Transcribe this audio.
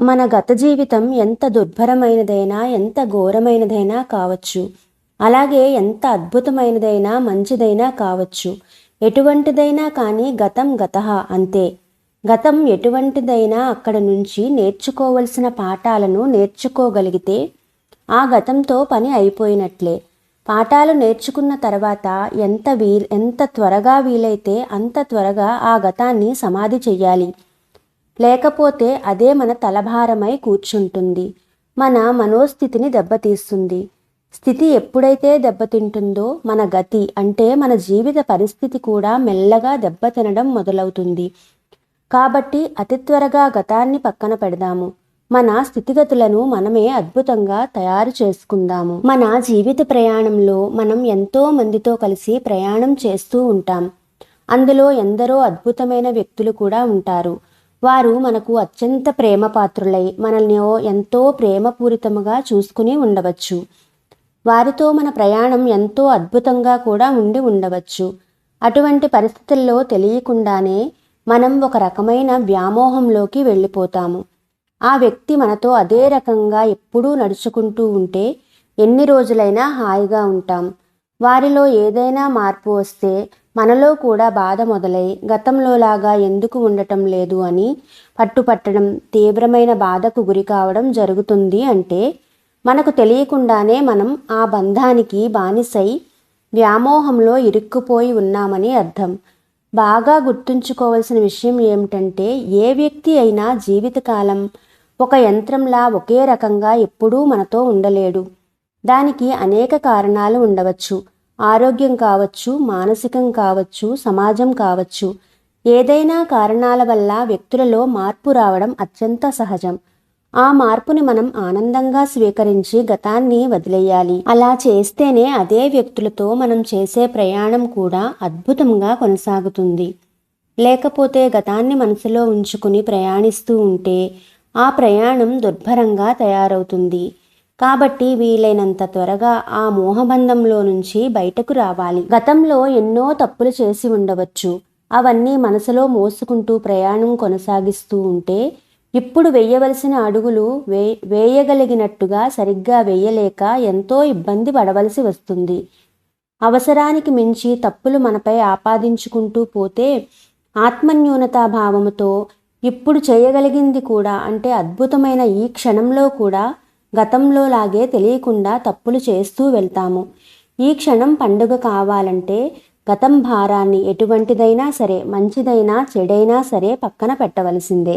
మన గత జీవితం ఎంత దుర్భరమైనదైనా ఎంత ఘోరమైనదైనా కావచ్చు. అలాగే ఎంత అద్భుతమైనదైనా మంచిదైనా కావచ్చు. ఎటువంటిదైనా కానీ గతం గత అంతే. గతం ఎటువంటిదైనా అక్కడ నుంచి నేర్చుకోవలసిన పాఠాలను నేర్చుకోగలిగితే ఆ గతంతో పని అయిపోయినట్లే. పాఠాలు నేర్చుకున్న తర్వాత ఎంత వీ ఎంత త్వరగా వీలైతే అంత త్వరగా ఆ గతాన్ని సమాధి చెయ్యాలి. లేకపోతే అదే మన తలభారమై కూర్చుంటుంది. మన మనోస్థితిని దెబ్బతీస్తుంది. స్థితి ఎప్పుడైతే దెబ్బతింటుందో మన గతి అంటే మన జీవిత పరిస్థితి కూడా మెల్లగా దెబ్బతినడం మొదలవుతుంది. కాబట్టి అతి త్వరగా గతాన్ని పక్కన పెడదాము. మన స్థితిగతులను మనమే అద్భుతంగా తయారు చేసుకుందాము. మన జీవిత ప్రయాణంలో మనం ఎంతో మందితో కలిసి ప్రయాణం చేస్తూ ఉంటాం. అందులో ఎందరో అద్భుతమైన వ్యక్తులు కూడా ఉంటారు. వారు మనకు అత్యంత ప్రేమపాత్రులై మనల్ని ఎంతో ప్రేమపూరితముగా చూసుకుని ఉండవచ్చు. వారితో మన ప్రయాణం ఎంతో అద్భుతంగా కూడా ఉండి ఉండవచ్చు. అటువంటి పరిస్థితుల్లో తెలియకుండానే మనం ఒక రకమైన వ్యామోహంలోకి వెళ్ళిపోతాము. ఆ వ్యక్తి మనతో అదే రకంగా ఎప్పుడూ నడుచుకుంటూ ఉంటే ఎన్ని రోజులైనా హాయిగా ఉంటాం. వారిలో ఏదైనా మార్పు వస్తే మనలో కూడా బాధ మొదలై గతంలోలాగా ఎందుకు ఉండటం లేదు అని పట్టుపట్టడం తీవ్రమైన బాధకు గురి కావడం జరుగుతుంది అంటే మనకు తెలియకుండానే మనం ఆ బంధానికి బానిసై వ్యామోహంలో ఇరుక్కుపోయి ఉన్నామని అర్థం. బాగా గుర్తుంచుకోవాల్సిన విషయం ఏమిటంటే ఏ వ్యక్తి అయినా జీవితకాలం ఒక యంత్రంలా ఒకే రకంగా ఎప్పుడూ మనతో ఉండలేడు. దానికి అనేక కారణాలు ఉండవచ్చు. ఆరోగ్యం కావచ్చు మానసికం కావచ్చు సమాజం కావచ్చు ఏదైనా కారణాల వల్ల వ్యక్తులలో మార్పు రావడం అత్యంత సహజం. ఆ మార్పుని మనం ఆనందంగా స్వీకరించి గతాన్ని వదిలేయాలి. అలా చేస్తేనే అదే వ్యక్తులతో మనం చేసే ప్రయాణం కూడా అద్భుతంగా కొనసాగుతుంది. లేకపోతే గతాన్ని మనసులో ఉంచుకుని ప్రయాణిస్తూ ఉంటే ఆ ప్రయాణం దుర్భరంగా తయారవుతుంది. కాబట్టి వీలైనంత త్వరగా ఆ మోహబంధంలో నుంచి బయటకు రావాలి. గతంలో ఎన్నో తప్పులు చేసి ఉండవచ్చు. అవన్నీ మనసులో మోసుకుంటూ ప్రయాణం కొనసాగిస్తూ ఉంటే ఇప్పుడు వేయవలసిన అడుగులు వే వేయగలిగినట్టుగా సరిగ్గా వేయలేక ఎంతో ఇబ్బంది పడవలసి వస్తుంది. అవసరానికి మించి తప్పులు మనపై ఆపాదించుకుంటూ పోతే ఆత్మన్యూనతాభావముతో ఇప్పుడు చేయగలిగింది కూడా అంటే అద్భుతమైన ఈ క్షణంలో కూడా గతంలో లాగే తెలియకుండా తప్పులు చేస్తూ వెళ్తాము. ఈ క్షణం పండుగ కావాలంటే గతం భారాన్ని ఎటువంటిదైనా సరే మంచిదైనా చెడైనా సరే పక్కన పెట్టవలసిందే.